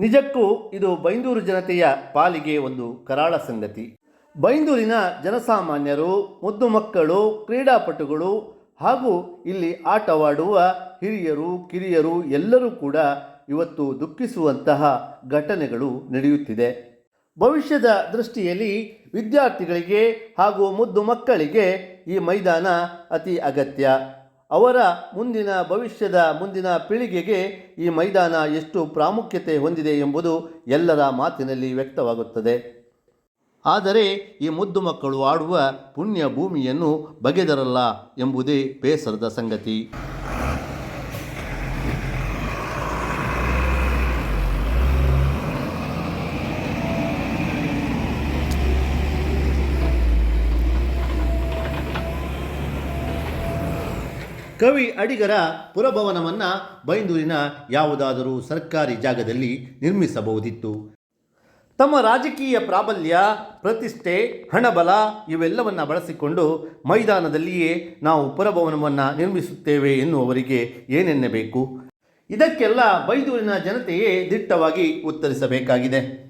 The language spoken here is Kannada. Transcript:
ನಿಜಕ್ಕೂ ಇದು ಬೈಂದೂರು ಜನತೆಯ ಪಾಲಿಗೆ ಒಂದು ಕರಾಳ ಸಂಗತಿ. ಬೈಂದೂರಿನ ಜನಸಾಮಾನ್ಯರು, ಮುದ್ದು ಮಕ್ಕಳು, ಕ್ರೀಡಾಪಟುಗಳು ಹಾಗೂ ಇಲ್ಲಿ ಆಟವಾಡುವ ಹಿರಿಯರು, ಕಿರಿಯರು ಎಲ್ಲರೂ ಕೂಡ ಇವತ್ತು ದುಃಖಿಸುವಂತಹ ಘಟನೆಗಳು ನಡೆಯುತ್ತಿದೆ. ಭವಿಷ್ಯದ ದೃಷ್ಟಿಯಲ್ಲಿ ವಿದ್ಯಾರ್ಥಿಗಳಿಗೆ ಹಾಗೂ ಮುದ್ದು ಮಕ್ಕಳಿಗೆ ಈ ಮೈದಾನ ಅತಿ ಅಗತ್ಯ. ಅವರ ಮುಂದಿನ ಭವಿಷ್ಯದ ಮುಂದಿನ ಪೀಳಿಗೆಗೆ ಈ ಮೈದಾನ ಎಷ್ಟು ಪ್ರಾಮುಖ್ಯತೆ ಹೊಂದಿದೆ ಎಂಬುದು ಎಲ್ಲರ ಮಾತಿನಲ್ಲಿ ವ್ಯಕ್ತವಾಗುತ್ತದೆ. ಆದರೆ ಈ ಮುದ್ದು ಮಕ್ಕಳು ಆಡುವ ಪುಣ್ಯ ಭೂಮಿಯನ್ನು ಬಗೆದರಲ್ಲ ಎಂಬುದೇ ಬೇಸರದ ಸಂಗತಿ. ಕವಿ ಅಡಿಗರ ಪುರಭವನವನ್ನು ಬೈಂದೂರಿನ ಯಾವುದಾದರೂ ಸರ್ಕಾರಿ ಜಾಗದಲ್ಲಿ ನಿರ್ಮಿಸಬಹುದಿತ್ತು. ತಮ್ಮ ರಾಜಕೀಯ ಪ್ರಾಬಲ್ಯ, ಪ್ರತಿಷ್ಠೆ, ಹಣಬಲ ಇವೆಲ್ಲವನ್ನು ಬಳಸಿಕೊಂಡು ಮೈದಾನದಲ್ಲಿಯೇ ನಾವು ಪುರಭವನವನ್ನು ನಿರ್ಮಿಸುತ್ತೇವೆ ಎನ್ನುವರಿಗೆ ಏನೆನ್ನಬೇಕು? ಇದಕ್ಕೆಲ್ಲ ಬೈದೂರಿನ ಜನತೆಯೇ ದಿಟ್ಟವಾಗಿ ಉತ್ತರಿಸಬೇಕಾಗಿದೆ.